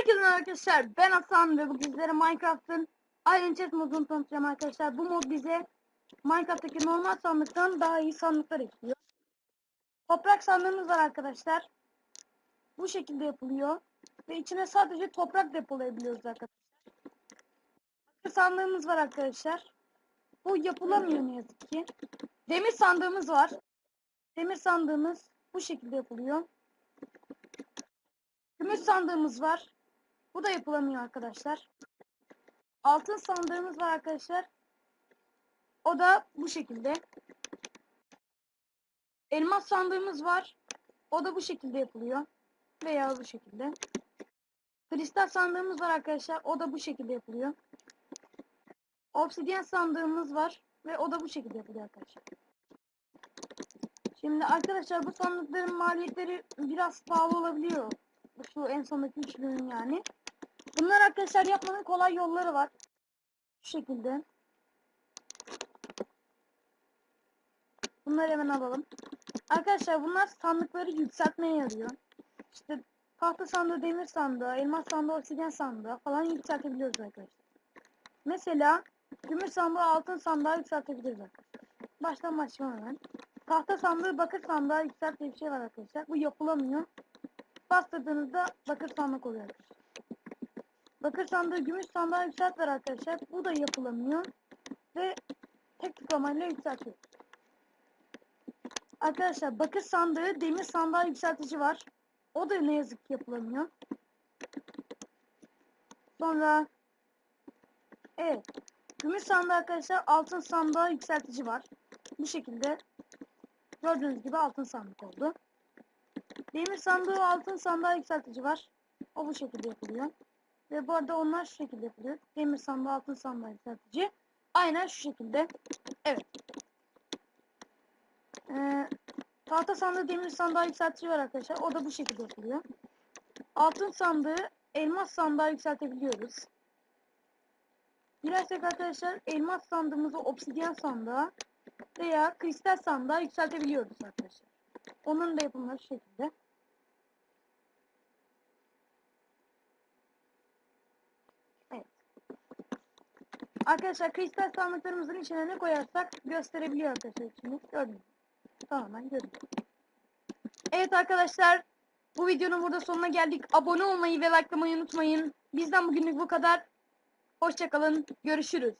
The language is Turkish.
Herkese arkadaşlar. Ben Hasan ve bugün sizlere Minecraft'ın Iron Chest modunu tanıtacağım arkadaşlar. Bu mod bize Minecraft'taki normal sandıktan daha iyi sandıklar ekliyor. Toprak sandığımız var arkadaşlar. Bu şekilde yapılıyor. Ve içine sadece toprak depolayabiliyoruz arkadaşlar. Bakır sandığımız var arkadaşlar. Bu yapılamıyor ne yazık ki. Demir sandığımız var. Demir sandığımız bu şekilde yapılıyor. Gümüş sandığımız var. Bu da yapılamıyor arkadaşlar. Altın sandığımız var arkadaşlar. O da bu şekilde. Elmas sandığımız var. O da bu şekilde yapılıyor. Veya bu şekilde. Kristal sandığımız var arkadaşlar. O da bu şekilde yapılıyor. Obsidian sandığımız var. Ve o da bu şekilde yapılıyor arkadaşlar. Şimdi arkadaşlar bu sandıkların maliyetleri biraz pahalı olabiliyor. Şu en sondaki üçlünün yani. Bunlar arkadaşlar yapmanın kolay yolları var. Şu şekilde. Bunları hemen alalım. Arkadaşlar bunlar sandıkları yükseltmeye yarıyor. İşte tahta sandığı, demir sandığı, elmas sandığı, obsidyen sandığı falan yükseltebiliyoruz arkadaşlar. Mesela gümüş sandığı, altın sandığı yükseltebiliriz arkadaşlar. Baştan başlayalım hemen. Tahta sandığı, bakır sandığı yükselt diye bir şey var arkadaşlar. Bu yapılamıyor. Bastırdığınızda bakır sandık oluyor arkadaşlar. Bakır sandığı gümüş sandığa yükselt arkadaşlar. Bu da yapılamıyor. Ve tek tıklamayla yükseltiyor. Arkadaşlar bakır sandığı demir sandığa yükseltici var. O da ne yazık ki yapılamıyor. Sonra evet. Gümüş sandığı arkadaşlar altın sandığa yükseltici var. Bu şekilde gördüğünüz gibi altın sandık oldu. Demir sandığı altın sandığa yükseltici var. O bu şekilde yapılıyor. Ve bu arada onlar şu şekilde yapılıyor. Demir sandığı, altın sandığı yükseltici. Aynen şu şekilde. Evet. Ee, tahta sandığı, demir sandığı yükseltici var arkadaşlar. O da bu şekilde yapılıyor. Altın sandığı, elmas sandığı yükseltebiliyoruz. Dilersek arkadaşlar elmas sandığımızı obsidyen sandığa veya kristal sandığa yükseltebiliyoruz arkadaşlar. Onun da yapımları şu şekilde. Evet. Arkadaşlar kristal sandıklarımızın içine ne koyarsak gösterebiliyor arkadaşlar içini. Gördünüz. Tamamen görün. Evet arkadaşlar. Bu videonun burada sonuna geldik. Abone olmayı ve likelamayı unutmayın. Bizden bugünlük bu kadar. Hoşçakalın. Görüşürüz.